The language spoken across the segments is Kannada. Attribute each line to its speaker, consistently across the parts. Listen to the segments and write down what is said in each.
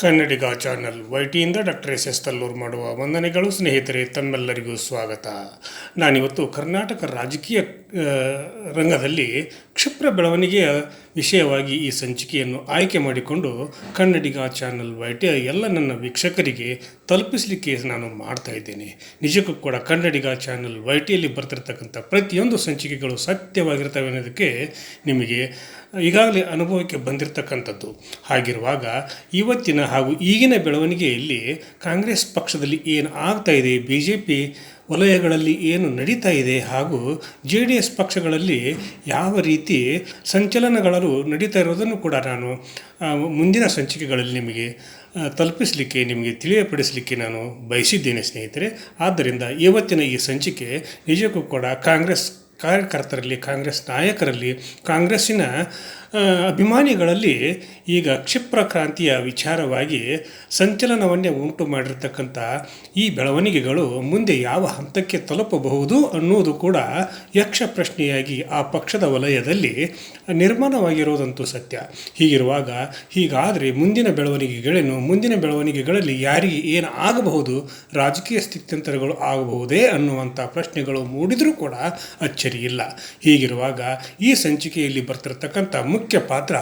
Speaker 1: ಕನ್ನಡಿಗ ಚಾನಲ್ ವೈಟಿಯಿಂದ ಡಾಕ್ಟರ್ ಎಸ್ ಎಸ್ ತಲ್ಲೂರು ಮಾಡುವ ವಂದನೆಗಳು ಸ್ನೇಹಿತರೆ, ತಮ್ಮೆಲ್ಲರಿಗೂ ಸ್ವಾಗತ. ನಾನಿವತ್ತು ಕರ್ನಾಟಕ ರಾಜಕೀಯ ರಂಗದಲ್ಲಿ ಕ್ಷಿಪ್ರ ಬೆಳವಣಿಗೆಯ ವಿಷಯವಾಗಿ ಈ ಸಂಚಿಕೆಯನ್ನು ಆಯ್ಕೆ ಮಾಡಿಕೊಂಡು ಕನ್ನಡಿಗ ಚಾನಲ್ ವೈಟಿಯ ಎಲ್ಲ ನನ್ನ ವೀಕ್ಷಕರಿಗೆ ತಲುಪಿಸಲಿಕ್ಕೆ ನಾನು ಮಾಡ್ತಾ ಇದ್ದೇನೆ. ನಿಜಕ್ಕೂ ಕೂಡ ಕನ್ನಡಿಗ ಚಾನಲ್ ವೈಟಿಯಲ್ಲಿ ಬರ್ತಿರ್ತಕ್ಕಂಥ ಪ್ರತಿಯೊಂದು ಸಂಚಿಕೆಗಳು ಸತ್ಯವಾಗಿರ್ತವೆ ಅನ್ನೋದಕ್ಕೆ ನಿಮಗೆ ಈಗಾಗಲೇ ಅನುಭವಕ್ಕೆ ಬಂದಿರತಕ್ಕಂಥದ್ದು. ಹಾಗಿರುವಾಗ ಇವತ್ತಿನ ಹಾಗೂ ಈಗಿನ ಬೆಳವಣಿಗೆಯಲ್ಲಿ ಕಾಂಗ್ರೆಸ್ ಪಕ್ಷದಲ್ಲಿ ಏನು ಆಗ್ತಾ ಇದೆ? ಬಿ ಜೆ ಪಿ ವಲಯಗಳಲ್ಲಿ ಏನು ನಡೀತಾ ಇದೆ ಹಾಗೂ ಜೆ ಡಿ ಎಸ್ ಪಕ್ಷಗಳಲ್ಲಿ ಯಾವ ರೀತಿ ಸಂಚಲನಗಳು ನಡೀತಾ ಇರೋದನ್ನು ಕೂಡ ನಾನು ಮುಂದಿನ ಸಂಚಿಕೆಗಳಲ್ಲಿ ನಿಮಗೆ ತಲುಪಿಸಲಿಕ್ಕೆ, ನಿಮಗೆ ತಿಳಿಯಪಡಿಸಲಿಕ್ಕೆ ನಾನು ಬಯಸಿದ್ದೇನೆ ಸ್ನೇಹಿತರೆ. ಆದ್ದರಿಂದ ಇವತ್ತಿನ ಈ ಸಂಚಿಕೆ ನಿಜಕ್ಕೂ ಕೂಡ ಕಾಂಗ್ರೆಸ್ ಕಾರ್ಯಕರ್ತರಲ್ಲಿ, ಕಾಂಗ್ರೆಸ್ ನಾಯಕರಲ್ಲಿ, ಕಾಂಗ್ರೆಸ್ಸಿನ ಅಭಿಮಾನಿಗಳಲ್ಲಿ ಈಗ ಕ್ಷಿಪ್ರ ಕ್ರಾಂತಿಯ ವಿಚಾರವಾಗಿ ಸಂಚಲನವನ್ನೇ ಉಂಟು ಮಾಡಿರ್ತಕ್ಕಂಥ ಈ ಬೆಳವಣಿಗೆಗಳು ಮುಂದೆ ಯಾವ ಹಂತಕ್ಕೆ ತಲುಪಬಹುದು ಅನ್ನುವುದು ಕೂಡ ಯಕ್ಷ ಪ್ರಶ್ನೆಯಾಗಿ ಆ ಪಕ್ಷದ ವಲಯದಲ್ಲಿ ನಿರ್ಮಾಣವಾಗಿರೋದಂತೂ ಸತ್ಯ. ಹೀಗಿರುವಾಗ ಹೀಗಾದರೆ ಮುಂದಿನ ಬೆಳವಣಿಗೆಗಳೇನು? ಮುಂದಿನ ಬೆಳವಣಿಗೆಗಳಲ್ಲಿ ಯಾರಿಗೆ ಏನು ಆಗಬಹುದು? ರಾಜಕೀಯ ಸ್ಥಿತ್ಯಂತರಗಳು ಆಗಬಹುದೇ ಅನ್ನುವಂಥ ಪ್ರಶ್ನೆಗಳು ಮೂಡಿದರೂ ಕೂಡ ಅಚ್ಚರಿ. ಇಲ್ಲ. ಹೀಗಿರುವಾಗ ಈ ಸಂಚಿಕೆಯಲ್ಲಿ ಬರ್ತಿರತಕ್ಕಂಥ ಮುಖ್ಯ ಪಾತ್ರ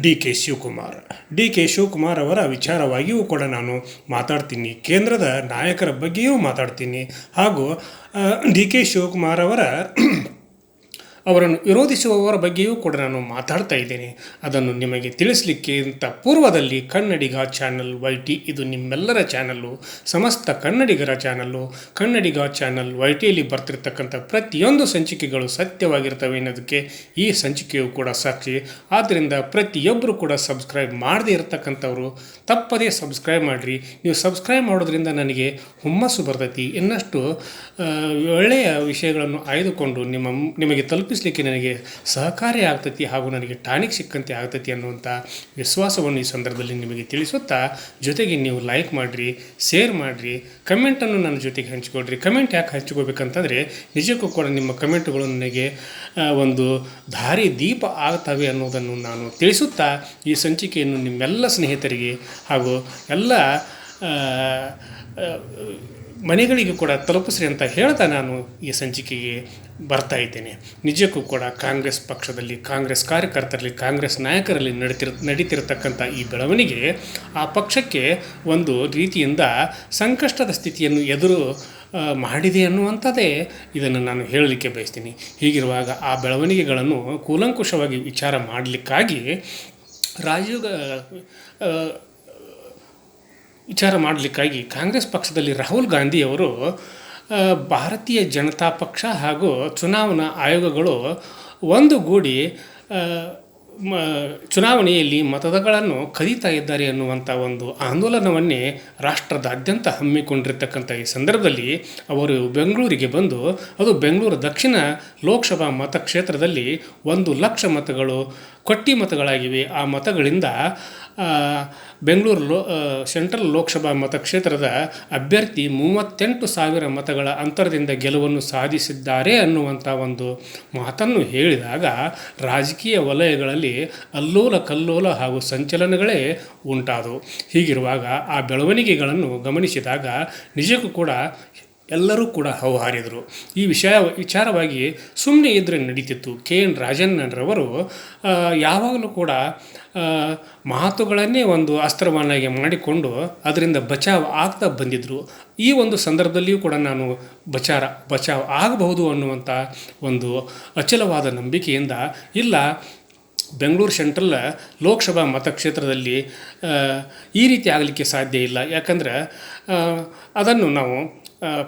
Speaker 1: D K Shivakumar. D K Shivakumar ಅವರ ವಿಚಾರವಾಗಿಯೂ ಕೂಡ ನಾನು ಮಾತಾಡ್ತೀನಿ. ಕೇಂದ್ರದ ನಾಯಕರ ಬಗ್ಗೆಯೂ ಮಾತಾಡ್ತೀನಿ. ಹಾಗೂ ಡಿ ಕೆ ಶಿವಕುಮಾರ್ ಅವರ ಅವರನ್ನು ವಿರೋಧಿಸುವವರ ಬಗ್ಗೆಯೂ ಕೂಡ ನಾನು ಮಾತಾಡ್ತಾ ಇದ್ದೇನೆ. ಅದನ್ನು ನಿಮಗೆ ತಿಳಿಸಲಿಕ್ಕೆ ಅಂತ ಪೂರ್ವದಲ್ಲಿ ಕನ್ನಡಿಗ ಚಾನಲ್ ವೈ ಟಿ ಇದು ನಿಮ್ಮೆಲ್ಲರ ಚಾನಲ್ಲು, ಸಮಸ್ತ ಕನ್ನಡಿಗರ ಚಾನಲ್ಲು. ಕನ್ನಡಿಗ ಚಾನಲ್ ವೈ ಟಿಯಲ್ಲಿ ಬರ್ತಿರ್ತಕ್ಕಂಥ ಪ್ರತಿಯೊಂದು ಸಂಚಿಕೆಗಳು ಸತ್ಯವಾಗಿರ್ತವೆ ಅನ್ನೋದಕ್ಕೆ ಈ ಸಂಚಿಕೆಯು ಕೂಡ ಸಾಕ್ಷಿ. ಆದ್ದರಿಂದ ಪ್ರತಿಯೊಬ್ಬರು ಕೂಡ ಸಬ್ಸ್ಕ್ರೈಬ್ ಮಾಡದೇ ಇರತಕ್ಕಂಥವರು, ತಪ್ಪದೇ ಸಬ್ಸ್ಕ್ರೈಬ್ ಮಾಡಿರಿ. ನೀವು ಸಬ್ಸ್ಕ್ರೈಬ್ ಮಾಡೋದ್ರಿಂದ ನನಗೆ ಹುಮ್ಮಸ್ಸು ಬರ್ತೈತಿ. ಇನ್ನಷ್ಟು ಒಳ್ಳೆಯ ವಿಷಯಗಳನ್ನು ಆಯ್ದುಕೊಂಡು ನಿಮ್ಮ, ನಿಮಗೆ ತಲುಪಿಸಲಿಕ್ಕೆ ನನಗೆ ಸಹಕಾರಿ ಆಗ್ತೈತಿ ಹಾಗೂ ನನಗೆ ಟಾನಿಕ್ ಸಿಕ್ಕಂತೆ ಆಗ್ತೈತಿ ಅನ್ನುವಂಥ ವಿಶ್ವಾಸವನ್ನು ಈ ಸಂದರ್ಭದಲ್ಲಿ ನಿಮಗೆ ತಿಳಿಸುತ್ತಾ, ಜೊತೆಗೆ ನೀವು ಲೈಕ್ ಮಾಡಿರಿ ಶೇರ್ ಮಾಡಿರಿ ಕಮೆಂಟನ್ನು ನನ್ನ ಜೊತೆಗೆ ಹಂಚಿಕೊಡ್ರಿ ಕಮೆಂಟ್ ಯಾಕೆ ಹಂಚ್ಕೋಬೇಕಂತಂದರೆ ನಿಜಕ್ಕೂ ಕೂಡ ನಿಮ್ಮ ಕಮೆಂಟ್ಗಳು ನನಗೆ ಒಂದು ದಾರಿ ದೀಪ ಆಗ್ತವೆ ಅನ್ನೋದನ್ನು ನಾನು ತಿಳಿಸುತ್ತಾ, ಈ ಸಂಚಿಕೆಯನ್ನು ನಿಮ್ಮೆಲ್ಲ ಸ್ನೇಹಿತರಿಗೆ ಹಾಗೂ ಎಲ್ಲ ಮನೆಗಳಿಗೆ ಕೂಡ ತಲುಪಿಸ್ರಿ ಅಂತ ಹೇಳ್ತಾ ನಾನು ಈ ಸಂಚಿಕೆಗೆ ಬರ್ತಾ ಇದ್ದೇನೆ. ನಿಜಕ್ಕೂ ಕೂಡ ಕಾಂಗ್ರೆಸ್ ಪಕ್ಷದಲ್ಲಿ, ಕಾಂಗ್ರೆಸ್ ಕಾರ್ಯಕರ್ತರಲ್ಲಿ, ಕಾಂಗ್ರೆಸ್ ನಾಯಕರಲ್ಲಿ ನಡೀತಿರ್, ನಡೀತಿರತಕ್ಕಂಥ ಈ ಬೆಳವಣಿಗೆ ಆ ಪಕ್ಷಕ್ಕೆ ಒಂದು ರೀತಿಯಿಂದ ಸಂಕಷ್ಟದ ಸ್ಥಿತಿಯನ್ನು ಎದುರು ಮಾಡಿದೆ ಅನ್ನುವಂಥದ್ದೇ ಇದನ್ನು ನಾನು ಹೇಳಲಿಕ್ಕೆ ಬಯಸ್ತೀನಿ. ಹೀಗಿರುವಾಗ ಆ ಬೆಳವಣಿಗೆಗಳನ್ನು ಕೂಲಂಕುಷವಾಗಿ ವಿಚಾರ ಮಾಡಲಿಕ್ಕಾಗಿ ರಾಜೀವ್ ವಿಚಾರ ಮಾಡಲಿಕ್ಕಾಗಿ ಕಾಂಗ್ರೆಸ್ ಪಕ್ಷದಲ್ಲಿ ರಾಹುಲ್ ಗಾಂಧಿಯವರು ಅವರು ಭಾರತೀಯ ಜನತಾ ಪಕ್ಷ ಹಾಗೂ ಚುನಾವಣಾ ಆಯೋಗಗಳು ಒಂದುಗೂಡಿ ಮ, ಚುನಾವಣೆಯಲ್ಲಿ ಮತಗಳನ್ನು ಕದೀತಾ ಇದ್ದಾರೆ ಅನ್ನುವಂಥ ಒಂದು ಆಂದೋಲನವನ್ನೇ ರಾಷ್ಟ್ರದಾದ್ಯಂತ ಹಮ್ಮಿಕೊಂಡಿರ್ತಕ್ಕಂಥ ಈ ಸಂದರ್ಭದಲ್ಲಿ ಅವರು ಬೆಂಗಳೂರಿಗೆ ಬಂದು, ಅದು ಬೆಂಗಳೂರು ದಕ್ಷಿಣ ಲೋಕಸಭಾ ಮತಕ್ಷೇತ್ರದಲ್ಲಿ ಒಂದು ಲಕ್ಷ ಮತಗಳು, ಕೊಟ್ಟಿ ಮತಗಳಾಗಿವೆ. ಆ ಮತಗಳಿಂದ ಬೆಂಗಳೂರು ಲೋ ಸೆಂಟ್ರಲ್ ಲೋಕಸಭಾ ಮತಕ್ಷೇತ್ರದ ಅಭ್ಯರ್ಥಿ ಮೂವತ್ತೆಂಟು ಸಾವಿರ ಮತಗಳ ಅಂತರದಿಂದ ಗೆಲುವನ್ನು ಸಾಧಿಸಿದ್ದಾರೆ ಅನ್ನುವಂಥ ಒಂದು ಮಾತನ್ನು ಹೇಳಿದಾಗ ರಾಜಕೀಯ ವಲಯಗಳಲ್ಲಿ ಅಲ್ಲೋಲ ಕಲ್ಲೋಲ ಹಾಗೂ ಸಂಚಲನಗಳೇ ಉಂಟಾದವು. ಹೀಗಿರುವಾಗ ಆ ಬೆಳವಣಿಗೆಗಳನ್ನು ಗಮನಿಸಿದಾಗ ನಿಜಕ್ಕೂ ಕೂಡ ಎಲ್ಲರೂ ಕೂಡ ಹೌಹಾರಿದರು ಈ ವಿಷಯ ವಿಚಾರವಾಗಿ ಸುಮ್ಮನೆ ಇದ್ದರೆ ನಡೀತಿತ್ತು. ಕೆ ಎನ್ ರಾಜಣ್ಣರವರು ಆ, ಯಾವಾಗಲೂ ಕೂಡ ಮಾತುಗಳನ್ನೇ ಒಂದು ಅಸ್ತ್ರವನ್ನಾಗಿ ಮಾಡಿಕೊಂಡು ಅದರಿಂದ ಬಚಾವ್ ಆಗ್ತಾ ಬಂದಿದ್ದರು ಈ ಒಂದು ಸಂದರ್ಭದಲ್ಲಿಯೂ ಕೂಡ ನಾನು ಬಚಾರ ಬಚಾವ್ ಆಗಬಹುದು ಅನ್ನುವಂಥ ಒಂದು ಅಚಲವಾದ ನಂಬಿಕೆಯಿಂದ ಇಲ್ಲ ಬೆಂಗಳೂರು ಸೆಂಟ್ರಲ್ ಲೋಕಸಭಾ ಮತಕ್ಷೇತ್ರದಲ್ಲಿ ಈ ರೀತಿ ಆಗಲಿಕ್ಕೆ ಸಾಧ್ಯ ಇಲ್ಲ. ಯಾಕಂದ್ರೆ ಅದನ್ನು ನಾವು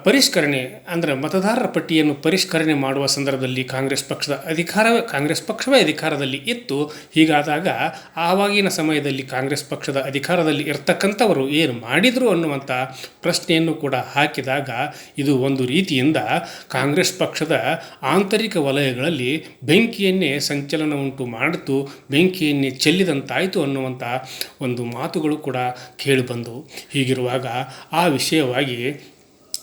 Speaker 1: ಪರಿಷ್ಕರಣೆ, ಅಂದರೆ ಮತದಾರರ ಪಟ್ಟಿಯನ್ನು ಪರಿಷ್ಕರಣೆ ಮಾಡುವ ಸಂದರ್ಭದಲ್ಲಿ ಕಾಂಗ್ರೆಸ್ ಪಕ್ಷದ ಅಧಿಕಾರ ಕಾಂಗ್ರೆಸ್ ಪಕ್ಷವೇ ಅಧಿಕಾರದಲ್ಲಿ ಇತ್ತು. ಹೀಗಾದಾಗ ಆವಾಗಿನ ಸಮಯದಲ್ಲಿ ಕಾಂಗ್ರೆಸ್ ಪಕ್ಷದ ಅಧಿಕಾರದಲ್ಲಿ ಇರ್ತಕ್ಕಂಥವರು ಏನು ಮಾಡಿದರು ಅನ್ನುವಂಥ ಪ್ರಶ್ನೆಯನ್ನು ಕೂಡ ಹಾಕಿದಾಗ ಇದು ಒಂದು ರೀತಿಯಿಂದ ಕಾಂಗ್ರೆಸ್ ಪಕ್ಷದ ಆಂತರಿಕ ವಲಯಗಳಲ್ಲಿ ಬೆಂಕಿಯನ್ನೇ ಸಂಚಲನ ಉಂಟು ಮಾಡಿತು, ಬೆಂಕಿಯನ್ನೇ ಚೆಲ್ಲಿದಂತಾಯಿತು ಅನ್ನುವಂಥ ಒಂದು ಮಾತುಗಳು ಕೂಡ ಕೇಳಿಬಂದವು ಹೀಗಿರುವಾಗ ಆ ವಿಷಯವಾಗಿ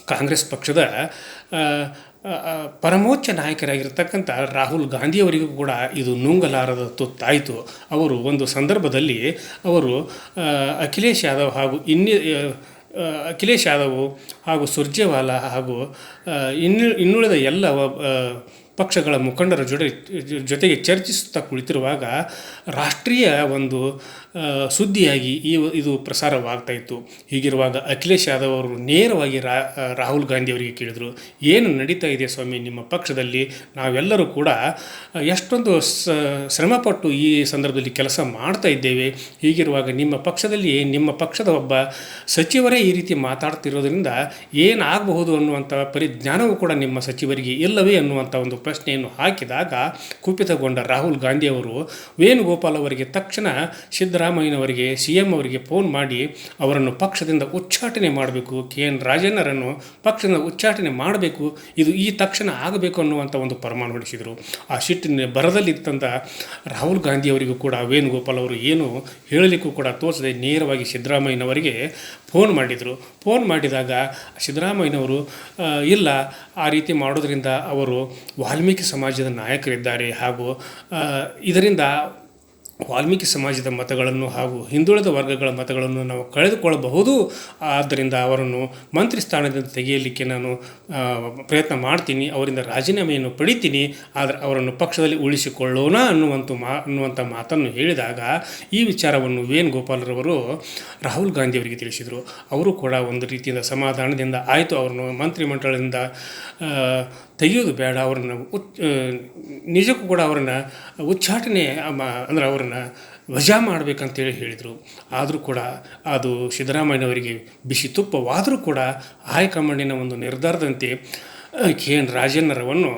Speaker 1: ಕಾಂಗ್ರೆಸ್ ಪಕ್ಷದ ಪರಮೋಚ್ಚ ನಾಯಕರಾಗಿರ್ತಕ್ಕಂಥ ರಾಹುಲ್ ಗಾಂಧಿಯವರಿಗೂ ಕೂಡ ಇದು ನುಂಗಲಾರದ ತುತ್ತಾಯಿತು. ಅವರು ಒಂದು ಸಂದರ್ಭದಲ್ಲಿ ಅವರು ಅಖಿಲೇಶ್ ಯಾದವ್ ಹಾಗೂ ಇನ್ನಿ ಅಖಿಲೇಶ್ ಯಾದವ್ ಹಾಗೂ ಸುರ್ಜೇವಾಲಾ ಹಾಗೂ ಇನ್ನು, ಇನ್ನುಳಿದ ಎಲ್ಲ ಪಕ್ಷಗಳ ಮುಖಂಡರ ಜೊತೆ ಜೊತೆಗೆ ಚರ್ಚಿಸುತ್ತಾ ಕುಳಿತಿರುವಾಗ ರಾಷ್ಟ್ರೀಯ ಒಂದು ಸುದ್ದಿಯಾಗಿ ಈ ಇದು ಪ್ರಸಾರವಾಗ್ತಾ ಇತ್ತು. ಹೀಗಿರುವಾಗ ಅಖಿಲೇಶ್ ಯಾದವ್ ಅವರು ನೇರವಾಗಿ ರಾ ರಾಹುಲ್ ಗಾಂಧಿ ಅವರಿಗೆ ಕೇಳಿದರು, ಏನು ನಡೀತಾ ಇದೆ ಸ್ವಾಮಿ ನಿಮ್ಮ ಪಕ್ಷದಲ್ಲಿ? ನಾವೆಲ್ಲರೂ ಕೂಡ ಎಷ್ಟೊಂದು ಶ್ರಮಪಟ್ಟು ಈ ಸಂದರ್ಭದಲ್ಲಿ ಕೆಲಸ ಮಾಡ್ತಾ ಇದ್ದೇವೆ. ಹೀಗಿರುವಾಗ ನಿಮ್ಮ ಪಕ್ಷದಲ್ಲಿ ನಿಮ್ಮ ಪಕ್ಷದ ಒಬ್ಬ ಸಚಿವರೇ ಈ ರೀತಿ ಮಾತಾಡ್ತಿರೋದ್ರಿಂದ ಏನಾಗಬಹುದು ಅನ್ನುವಂಥ ಪರಿಜ್ಞಾನವೂ ಕೂಡ ನಿಮ್ಮ ಸಚಿವರಿಗೆ ಇಲ್ಲವೇ ಅನ್ನುವಂಥ ಒಂದು ಪ್ರಶ್ನೆಯನ್ನು ಹಾಕಿದಾಗ ಕುಪಿತಗೊಂಡ ರಾಹುಲ್ ಗಾಂಧಿ ಅವರು ವೇಣುಗೋಪಾಲ್ ಅವರಿಗೆ ತಕ್ಷಣ ಸಿದ್ದರಾಮಯ್ಯನವರಿಗೆ ಸಿ ಎಂ ಅವರಿಗೆ ಫೋನ್ ಮಾಡಿ ಅವರನ್ನು ಪಕ್ಷದಿಂದ ಉಚ್ಚಾಟನೆ ಮಾಡಬೇಕು, ಕೆ ಎನ್ ರಾಜಣ್ಣರನ್ನು ಪಕ್ಷದಿಂದ ಉಚ್ಚಾಟನೆ ಮಾಡಬೇಕು, ಇದು ಈ ತಕ್ಷಣ ಆಗಬೇಕು ಅನ್ನುವಂಥ ಒಂದು ಪರಮಾನು ಹೊಡಿಸಿದರು. ಆ ಸಿಟ್ಟಿನ ಬರದಲ್ಲಿತ್ತಂತ ರಾಹುಲ್ ಗಾಂಧಿ ಅವರಿಗೂ ಕೂಡ ವೇಣುಗೋಪಾಲ್ ಅವರು ಏನು ಹೇಳಲಿಕ್ಕೂ ಕೂಡ ತೋಚದೆ ನೇರವಾಗಿ ಸಿದ್ದರಾಮಯ್ಯನವರಿಗೆ ಫೋನ್ ಮಾಡಿದರು. ಫೋನ್ ಮಾಡಿದಾಗ ಸಿದ್ದರಾಮಯ್ಯನವರು ಇಲ್ಲ, ಆ ರೀತಿ ಮಾಡೋದರಿಂದ ಅವರು ವಾಲ್ಮೀಕಿ ಸಮಾಜದ ನಾಯಕರಿದ್ದಾರೆ ಹಾಗೂ ಇದರಿಂದ ವಾಲ್ಮೀಕಿ ಸಮಾಜದ ಮತಗಳನ್ನು ಹಾಗೂ ಹಿಂದುಳಿದ ವರ್ಗಗಳ ಮತಗಳನ್ನು ನಾವು ಕಳೆದುಕೊಳ್ಳಬಹುದು. ಆದ್ದರಿಂದ ಅವರನ್ನು ಮಂತ್ರಿ ಸ್ಥಾನದಿಂದ ತೆಗೆಯಲಿಕ್ಕೆ ನಾನು ಪ್ರಯತ್ನ ಮಾಡ್ತೀನಿ. ಅವರಿಂದ ರಾಜೀನಾಮೆಯನ್ನು ಪಡಿತೀನಿ. ಆದರೆ ಅವರನ್ನು ಪಕ್ಷದಲ್ಲಿ ಉಳಿಸಿಕೊಳ್ಳೋಣ ಅನ್ನುವಂಥ ಮಾ ಅನ್ನುವಂಥ ಮಾತನ್ನು ಹೇಳಿದಾಗ ಈ ವಿಚಾರವನ್ನು ವೇಣುಗೋಪಾಲ್ರವರು ರಾಹುಲ್ ಗಾಂಧಿ ಅವರಿಗೆ ತಿಳಿಸಿದರು. ಅವರು ಕೂಡ ಒಂದು ರೀತಿಯಿಂದ ಸಮಾಧಾನದಿಂದ ಆಯಿತು. ಅವರನ್ನು ಮಂತ್ರಿಮಂಡಲದಿಂದ ತೆಗೆಯೋದು ಬೇಡ ಅವರನ್ನು ಉಚ್ ನಿಜಕ್ಕೂ ಕೂಡ ಅವರನ್ನು ಉಚ್ಚಾಟನೆ ಅಂದರೆ ಅವರನ್ನು ವಜಾ ಮಾಡಬೇಕಂತೇಳಿ ಹೇಳಿದರು. ಆದರೂ ಕೂಡ ಅದು ಸಿದ್ದರಾಮಯ್ಯನವರಿಗೆ ಬಿಸಿ ತುಪ್ಪವಾದರೂ ಕೂಡ ಹೈಕಮಾಂಡಿನ ಒಂದು ನಿರ್ಧಾರದಂತೆ ಕೆ ಎನ್ ರಾಜಣ್ಣರವನ್ನು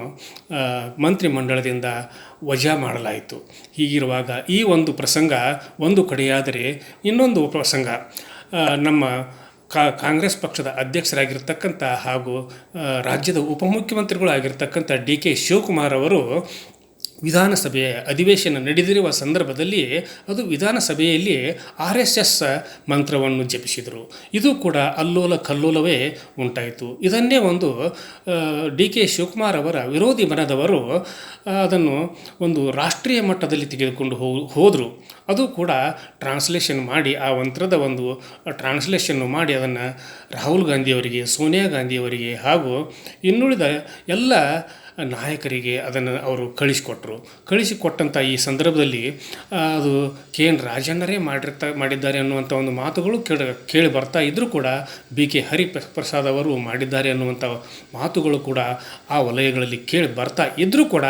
Speaker 1: ಆ, ಮಂತ್ರಿಮಂಡಲದಿಂದ ವಜಾ ಮಾಡಲಾಯಿತು. ಹೀಗಿರುವಾಗ ಈ ಒಂದು ಪ್ರಸಂಗ ಒಂದು ಕಡೆಯಾದರೆ ಇನ್ನೊಂದು ಪ್ರಸಂಗ ನಮ್ಮ ಕಾಂಗ್ರೆಸ್ ಪಕ್ಷದ ಅಧ್ಯಕ್ಷರಾಗಿರ್ತಕ್ಕಂಥ ಹಾಗೂ ರಾಜ್ಯದ ಉಪಮುಖ್ಯಮಂತ್ರಿಗಳು ಆಗಿರ್ತಕ್ಕಂಥ ಡಿ ಕೆ ಶಿವಕುಮಾರ್ ಅವರು ವಿಧಾನಸಭೆಯ ಅಧಿವೇಶನ ನಡೆದಿರುವ ಸಂದರ್ಭದಲ್ಲಿ ಅದು ವಿಧಾನಸಭೆಯಲ್ಲಿ ಆರ್ ಎಸ್ ಎಸ್ ಮಂತ್ರವನ್ನು ಜಪಿಸಿದರು. ಇದು ಕೂಡ ಅಲ್ಲೋಲ ಕಲ್ಲೋಲವೇ ಉಂಟಾಯಿತು. ಇದನ್ನೇ ಒಂದು ಡಿ ಕೆ ಶಿವಕುಮಾರ್ ಅವರ ವಿರೋಧಿ ಮನದವರು ಅದನ್ನು ಒಂದು ರಾಷ್ಟ್ರೀಯ ಮಟ್ಟದಲ್ಲಿ ತೆಗೆದುಕೊಂಡು ಹೋದರು. ಅದು ಕೂಡ ಟ್ರಾನ್ಸ್ಲೇಷನ್ ಮಾಡಿ, ಆ ಮಂತ್ರದ ಒಂದು ಟ್ರಾನ್ಸ್ಲೇಷನ್ನು ಮಾಡಿ ಅದನ್ನು ರಾಹುಲ್ ಗಾಂಧಿಯವರಿಗೆ ಸೋನಿಯಾ ಗಾಂಧಿಯವರಿಗೆ ಹಾಗೂ ಇನ್ನುಳಿದ ಎಲ್ಲ ನಾಯಕರಿಗೆ ಅದನ್ನು ಅವರು ಕಳಿಸಿಕೊಟ್ರು. ಕಳಿಸಿಕೊಟ್ಟಂಥ ಈ ಸಂದರ್ಭದಲ್ಲಿ ಅದು ಕೆ ಎನ್ ರಾಜಣ್ಣರೇ ಮಾಡಿರ್ತಾ, ಮಾಡಿದ್ದಾರೆ ಅನ್ನುವಂಥ ಒಂದು ಮಾತುಗಳು ಕೇಳಿ ಕೇಳಿ ಬರ್ತಾ ಇದ್ದರೂ ಕೂಡ ಬಿ ಕೆ ಹರಿಪ್ರಸಾದ್ ಪ್ರಸಾದ್ ಅವರು ಮಾಡಿದ್ದಾರೆ ಅನ್ನುವಂಥ ಮಾತುಗಳು ಕೂಡ ಆ ವಲಯಗಳಲ್ಲಿ ಕೇಳಿ ಬರ್ತಾ ಇದ್ದರೂ ಕೂಡ,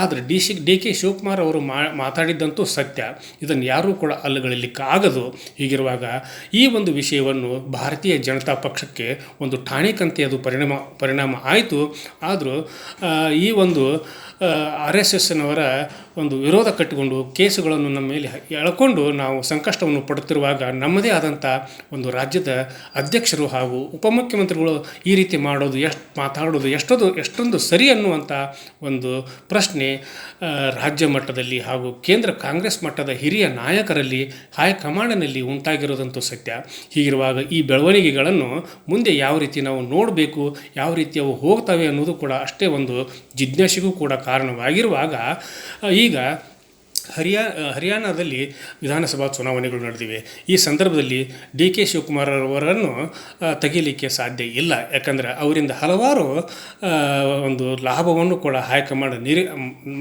Speaker 1: ಆದರೆ D C, D K Shivakumar ಅವರು ಮಾತಾಡಿದ್ದಂತೂ ಸತ್ಯ. ಇದನ್ನು ಯಾರೂ ಕೂಡ ಅಲ್ಲಗಳಿಲಿಕ್ಕಾಗದು ಹೀಗಿರುವಾಗ ಈ ಒಂದು ವಿಷಯವನ್ನು ಭಾರತೀಯ ಜನತಾ ಪಕ್ಷಕ್ಕೆ ಒಂದು ಠಾಣೆಕಂತೆ ಅದು ಪರಿಣಾಮ ಪರಿಣಾಮ ಆಯಿತು. ಆದರೂ ಈ ಒಂದು ಆರ್ ಎಸ್ ಎಸ್ನವರ ಒಂದು ವಿರೋಧ ಕಟ್ಟಿಕೊಂಡು ಕೇಸುಗಳನ್ನು ನಮ್ಮ ಮೇಲೆ ಎಳ್ಕೊಂಡು ನಾವು ಸಂಕಷ್ಟವನ್ನು ಪಡುತ್ತಿರುವಾಗ ನಮ್ಮದೇ ಆದಂಥ ಒಂದು ರಾಜ್ಯದ ಅಧ್ಯಕ್ಷರು ಹಾಗೂ ಉಪಮುಖ್ಯಮಂತ್ರಿಗಳು ಈ ರೀತಿ ಮಾಡೋದು, ಎಷ್ಟು ಮಾತಾಡೋದು, ಎಷ್ಟೊಂದು ಎಷ್ಟೊಂದು ಸರಿ ಅನ್ನುವಂಥ ಒಂದು ಪ್ರಶ್ನೆ ರಾಜ್ಯ ಮಟ್ಟದಲ್ಲಿ ಹಾಗೂ ಕೇಂದ್ರ ಕಾಂಗ್ರೆಸ್ ಮಟ್ಟದ ಹಿರಿಯ ನಾಯಕರಲ್ಲಿ ಹೈಕಮಾಂಡ್ನಲ್ಲಿ ಉಂಟಾಗಿರೋದಂತೂ ಸತ್ಯ. ಹೀಗಿರುವಾಗ ಈ ಬೆಳವಣಿಗೆಗಳನ್ನು ಮುಂದೆ ಯಾವ ರೀತಿ ನಾವು ನೋಡಬೇಕು, ಯಾವ ರೀತಿ ಅವು ಹೋಗ್ತವೆ ಅನ್ನೋದು ಕೂಡ ಅಷ್ಟೇ ಒಂದು ಜಿಜ್ಞಾಸೆಗೂ ಕೂಡ ಕಾರಣವಾಗಿರುವಾಗ ಈಗ ಹರಿಯಾ, ಹರಿಯಾಣದಲ್ಲಿ ವಿಧಾನಸಭಾ ಚುನಾವಣೆಗಳು ನಡೆದಿವೆ. ಈ ಸಂದರ್ಭದಲ್ಲಿ ಡಿ ಕೆ ಶಿವಕುಮಾರ್ ಅವರನ್ನು ತೆಗೀಲಿಕ್ಕೆ ಸಾಧ್ಯ ಇಲ್ಲ. ಯಾಕಂದರೆ ಅವರಿಂದ ಹಲವಾರು ಒಂದು ಲಾಭವನ್ನು ಕೂಡ ಹೈಕಮಾಂಡ್ ನಿರೀ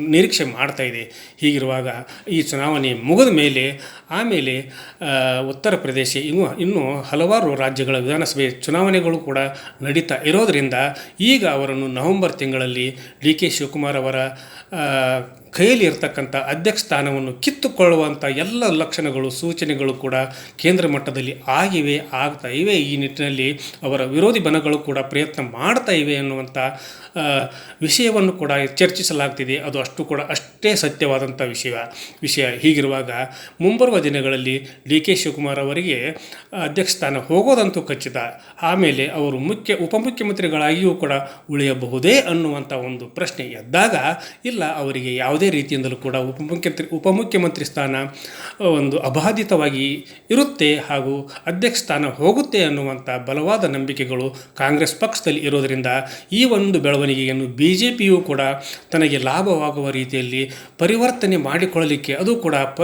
Speaker 1: ನಿರೀಕ್ಷೆ ಮಾಡ್ತಾ ಇದೆ. ಹೀಗಿರುವಾಗ ಈ ಚುನಾವಣೆ ಮುಗಿದ ಮೇಲೆ, ಆಮೇಲೆ ಉತ್ತರ ಪ್ರದೇಶ ಇನ್ನೂ ಇನ್ನೂ ಹಲವಾರು ರಾಜ್ಯಗಳ ವಿಧಾನಸಭೆ ಚುನಾವಣೆಗಳು ಕೂಡ ನಡೀತಾ ಇರೋದರಿಂದ ಈಗ ಅವರನ್ನು ನವೆಂಬರ್ ತಿಂಗಳಲ್ಲಿ ಡಿ ಕೆ ಶಿವಕುಮಾರ್ ಅವರ ಕೈಯಲ್ಲಿ ಇರತಕ್ಕಂಥ ಅಧ್ಯಕ್ಷ ಸ್ಥಾನವನ್ನು ಕಿತ್ತುಕೊಳ್ಳುವಂಥ ಎಲ್ಲ ಲಕ್ಷಣಗಳು, ಸೂಚನೆಗಳು ಕೂಡ ಕೇಂದ್ರ ಮಟ್ಟದಲ್ಲಿ ಆಗಿವೆ, ಆಗ್ತಾ ಇವೆ. ಈ ನಿಟ್ಟಿನಲ್ಲಿ ಅವರ ವಿರೋಧಿ ಬಣಗಳು ಕೂಡ ಪ್ರಯತ್ನ ಮಾಡ್ತಾ ಇವೆ ಅನ್ನುವಂಥ ವಿಷಯವನ್ನು ಕೂಡ ಚರ್ಚಿಸಲಾಗ್ತಿದೆ. ಅದು ಅಷ್ಟು ಕೂಡ ಅಷ್ಟೇ ಸತ್ಯವಾದಂಥ ವಿಷಯ. ವಿಷಯ ಹೀಗಿರುವಾಗ ಮುಂಬರುವ ದಿನಗಳಲ್ಲಿ ಡಿ ಕೆ ಶಿವಕುಮಾರ್ ಅವರಿಗೆ ಅಧ್ಯಕ್ಷ ಸ್ಥಾನ ಹೋಗೋದಂತೂ ಖಚಿತ. ಆಮೇಲೆ ಅವರು ಮುಖ್ಯ, ಉಪಮುಖ್ಯಮಂತ್ರಿಗಳಾಗಿಯೂ ಕೂಡ ಉಳಿಯಬಹುದೇ ಅನ್ನುವಂಥ ಒಂದು ಪ್ರಶ್ನೆ ಎದ್ದಾಗ ಇಲ್ಲ, ಅವರಿಗೆ ಯಾವುದೇ ಯಾವುದೇ ರೀತಿಯಿಂದಲೂ ಕೂಡ ಉಪಮುಖ್ಯಮಂತ್ರಿ ಉಪಮುಖ್ಯಮಂತ್ರಿ ಸ್ಥಾನ ಒಂದು ಅಬಾಧಿತವಾಗಿ ಇರುತ್ತೆ ಹಾಗೂ ಅಧ್ಯಕ್ಷ ಸ್ಥಾನ ಹೋಗುತ್ತೆ ಅನ್ನುವಂಥ ಬಲವಾದ ನಂಬಿಕೆಗಳು ಕಾಂಗ್ರೆಸ್ ಪಕ್ಷದಲ್ಲಿ ಇರೋದರಿಂದ ಈ ಒಂದು ಬೆಳವಣಿಗೆಯನ್ನು ಬಿ ಜೆ ಪಿಯು ಕೂಡ ತನಗೆ ಲಾಭವಾಗುವ ರೀತಿಯಲ್ಲಿ ಪರಿವರ್ತನೆ ಮಾಡಿಕೊಳ್ಳಲಿಕ್ಕೆ ಅದು ಕೂಡ ಪ,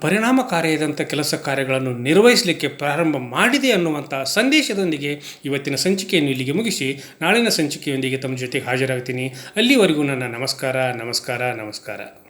Speaker 1: ಪರಿಣಾಮಕಾರಿಯಾದಂಥ ಕೆಲಸ ಕಾರ್ಯಗಳನ್ನು ನಿರ್ವಹಿಸಲಿಕ್ಕೆ ಪ್ರಾರಂಭ ಮಾಡಿದೆ ಅನ್ನುವಂಥ ಸಂದೇಶದೊಂದಿಗೆ ಇವತ್ತಿನ ಸಂಚಿಕೆಯನ್ನು ಇಲ್ಲಿಗೆ ಮುಗಿಸಿ ನಾಳಿನ ಸಂಚಿಕೆಯೊಂದಿಗೆ ತಮ್ಮ ಜೊತೆಗೆ ಹಾಜರಾಗ್ತೀನಿ. ಅಲ್ಲಿವರೆಗೂ ನನ್ನ ನಮಸ್ಕಾರ ನಮಸ್ಕಾರ ನಮಸ್ಕಾರ. ನಮಸ್ಕಾರ